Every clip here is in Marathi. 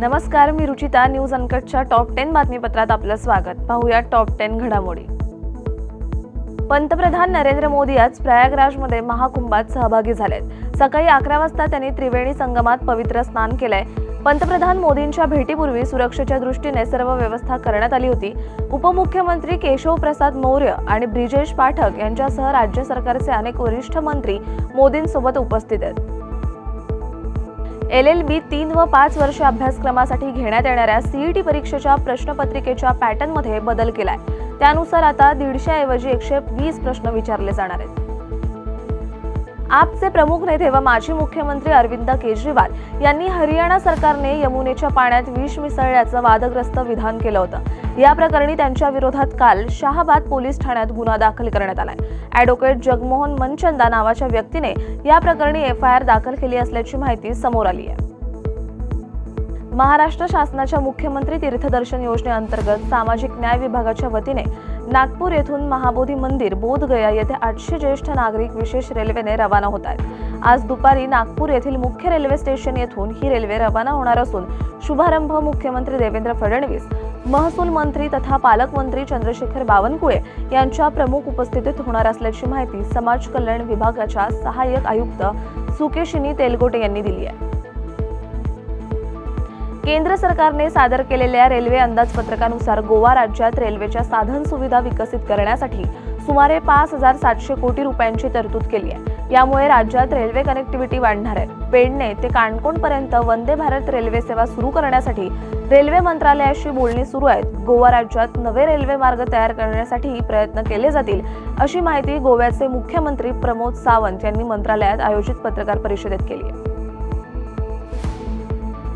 नमस्कार मी रुचिता न्यूज अनकटच्या टॉप टेन बातमीपत्रात आपलं स्वागत. पाहूया टॉप टेन घडामोडी. पंतप्रधान नरेंद्र मोदी आज प्रयागराजमध्ये महाकुंभात सहभागी झालेत. सकाळी अकरा वाजता त्यांनी त्रिवेणी संगमात पवित्र स्नान केलंय. पंतप्रधान मोदींच्या भेटीपूर्वी सुरक्षेच्या दृष्टीने सर्व व्यवस्था करण्यात आली होती. उपमुख्यमंत्री केशव प्रसाद मौर्य आणि ब्रिजेश पाठक यांच्यासह राज्य सरकारचे अनेक वरिष्ठ मंत्री मोदींसोबत उपस्थित आहेत. एल एल बी तीन व पाच वर्ष अभ्यासक्रमासाठी घेण्यात येणाऱ्या सीईटी परीक्षेच्या प्रश्नपत्रिकेच्या पॅटर्नमध्ये बदल केलाय. त्यानुसार आता दीडशे ऐवजी एकशे वीस प्रश्न विचारले जाणार आहेत. आपचे प्रमुख नेते व माजी मुख्यमंत्री अरविंद केजरीवाल यांनी हरियाणा सरकारने यमुनेच्या पाण्यात विष मिसळल्याचं वादग्रस्त विधान केलं होतं. या प्रकरणी त्यांच्या विरोधात काल शहाबाद पोलीस ठाण्यात गुन्हा दाखल करण्यात आलाय. ॲडव्होकेट जगमोहन मनचंदा नावाच्या व्यक्तीने या प्रकरणी एफ आय आर दाखल केली असल्याची माहिती समोर आली आहे. महाराष्ट्र शासनाच्या मुख्यमंत्री तीर्थदर्शन योजनेअंतर्गत सामाजिक न्याय विभागाच्या वतीने नागपूर येथून महाबोधी मंदिर बोधगया येथे आठशे ज्येष्ठ नागरिक विशेष रेल्वेने रवाना होत आहेत. आज दुपारी नागपूर येथील मुख्य रेल्वे स्टेशन येथून ही रेल्वे रवाना होणार असून शुभारंभ मुख्यमंत्री देवेंद्र फडणवीस महसूल मंत्री तथा पालकमंत्री चंद्रशेखर बावनकुळे यांच्या प्रमुख उपस्थितीत होणार असल्याची माहिती समाज कल्याण विभागाच्या सहाय्यक आयुक्त सुकेशिनी तेलगोटे यांनी दिली आहे. केंद्र सरकारने सादर केलेल्या रेल्वे अंदाजपत्रकानुसार गोवा राज्यात रेल्वेच्या साधन सुविधा विकसित करण्यासाठी सुमारे पाच हजार सातशे कोटी रुपयांची तरतूद केली आहे. यामुळे राज्यात रेल्वे कनेक्टिव्हिटी वाढणार आहे. पेडणे ते काणकोणपर्यंत वंदे भारत रेल्वे सेवा सुरू करण्यासाठी रेल्वे मंत्रालयाशी बोलणी सुरू आहेत. गोवा राज्यात नवे रेल्वे मार्ग तयार करण्यासाठी प्रयत्न केले जातील अशी माहिती गोव्याचे मुख्यमंत्री प्रमोद सावंत यांनी मंत्रालयात आयोजित पत्रकार परिषदेत केली आहे.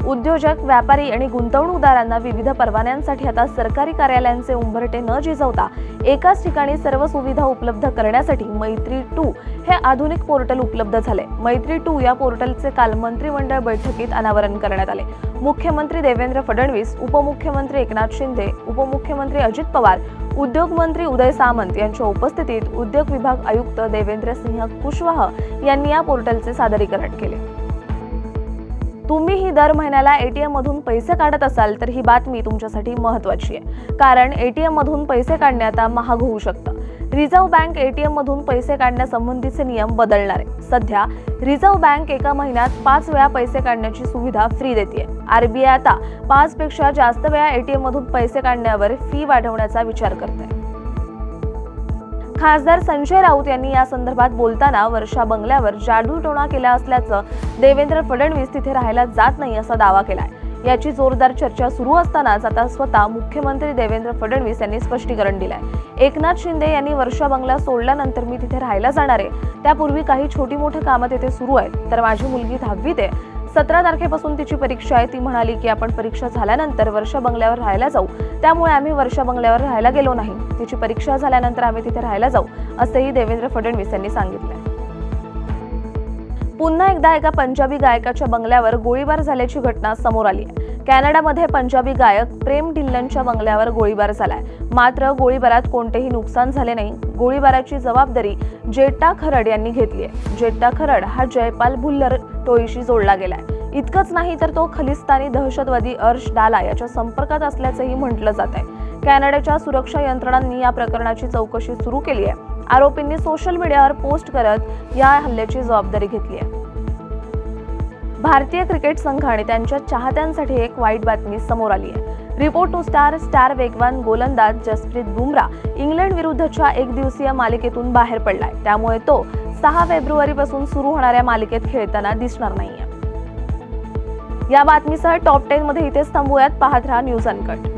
उद्योजक व्यापारी आणि गुंतवणूकदारांना विविध परवान्यांसाठी आता सरकारी कार्यालयांचे उंबरटे न झिजवता एकाच ठिकाणी सर्व सुविधा उपलब्ध करण्यासाठी मैत्री टू हे आधुनिक पोर्टल उपलब्ध झाले. मैत्री टू या पोर्टलचे काल मंत्रिमंडळ बैठकीत अनावरण करण्यात आले. मुख्यमंत्री देवेंद्र फडणवीस उपमुख्यमंत्री एकनाथ शिंदे उपमुख्यमंत्री अजित पवार उद्योग मंत्री उदय सामंत यांच्या उपस्थितीत उद्योग विभाग आयुक्त देवेंद्र सिंह कुशवाह यांनी या पोर्टलचे सादरीकरण केले. तुम्हीही दर महिन्याला एटीएम मधून पैसे काढत असाल तर ही बातमी तुमच्यासाठी महत्वाची आहे. कारण एटीएम मधून पैसे काढणे आता महाग होऊ शकतं. रिझर्व्ह बँक एटीएम मधून पैसे काढण्यासंबंधीचे नियम बदलणार आहे सध्या रिझर्व्ह बँक एका महिन्यात पाच वेळा पैसे काढण्याची सुविधा फ्री देते. आरबीआय आता पाच पेक्षा जास्त वेळा एटीएम मधून पैसे काढण्यावर फी वाढवण्याचा विचार करते खासदार संजय राऊत यांनी या संदर्भात बोलताना वर्षा बंगल्यावर जादूटोणा केला असल्याचं देवेंद्र फडणवीस तिथे राहायला जात नाही असा दावा केलाय. याची जोरदार चर्चा सुरू असतानाच आता स्वतः मुख्यमंत्री देवेंद्र फडणवीस यांनी स्पष्टीकरण दिलंय. एकनाथ शिंदे यांनी वर्षा बंगला सोडल्यानंतर मी तिथे राहायला जाणार आहे. त्यापूर्वी काही छोटी मोठी कामं तिथे सुरू आहेत. तर माझी मुलगी दहावीत आहे. सतरा तारखेपासून तिची परीक्षा आहे. ती म्हणाली की आपण परीक्षा झाल्यानंतर वर्षा बंगल्यावर राहायला जाऊ. त्यामुळे आम्ही वर्षा बंगल्यावर राहायला गेलो नाही. तिची परीक्षा झाल्यानंतर आम्ही तिथे राहायला जाऊ असेही देवेंद्र फडणवीस यांनी सांगितले पुन्हा एकदा एका पंजाबी गायकाच्या बंगल्यावर गोळीबार झाल्याची घटना समोर आली आहे. कॅनडामध्ये पंजाबी गायक प्रेम ढिल्लनच्या बंगल्यावर गोळीबार झालाय. मात्र गोळीबारात कोणतेही नुकसान झाले नाही. गोळीबाराची जबाबदारी जेट्टा खरड यांनी घेतली आहे. जेट्टा खरड हा जयपाल भुल्लर टोळीशी जोडला गेलाय. इतकंच नाही तर तो खलिस्तानी दहशतवादी अर्श डाला याच्या संपर्कात असल्याचंही म्हटलं जात आहे कॅनडाच्या सुरक्षा यंत्रणांनी या प्रकरणाची चौकशी सुरू केली आहे. आरोपींनी सोशल मीडियावर पोस्ट करत या हल्ल्याची जबाबदारी घेतली आहे. भारतीय क्रिकेट संघ आणि त्यांच्या चाहत्यांसाठी एक वाईट बातमी समोर आली आहे. रिपोर्टनुसार स्टार वेगवान गोलंदाज जसप्रीत बुमरा इंग्लंड विरुद्धच्या एक दिवसीय मालिकेतून बाहेर पडलाय. त्यामुळे तो सहा फेब्रुवारीपासून सुरू होणाऱ्या मालिकेत खेळताना दिसणार नाहीये. या बातमीसह टॉप टेन मध्ये इथेच थांबूयात. पाहत राहा न्यूज अनकट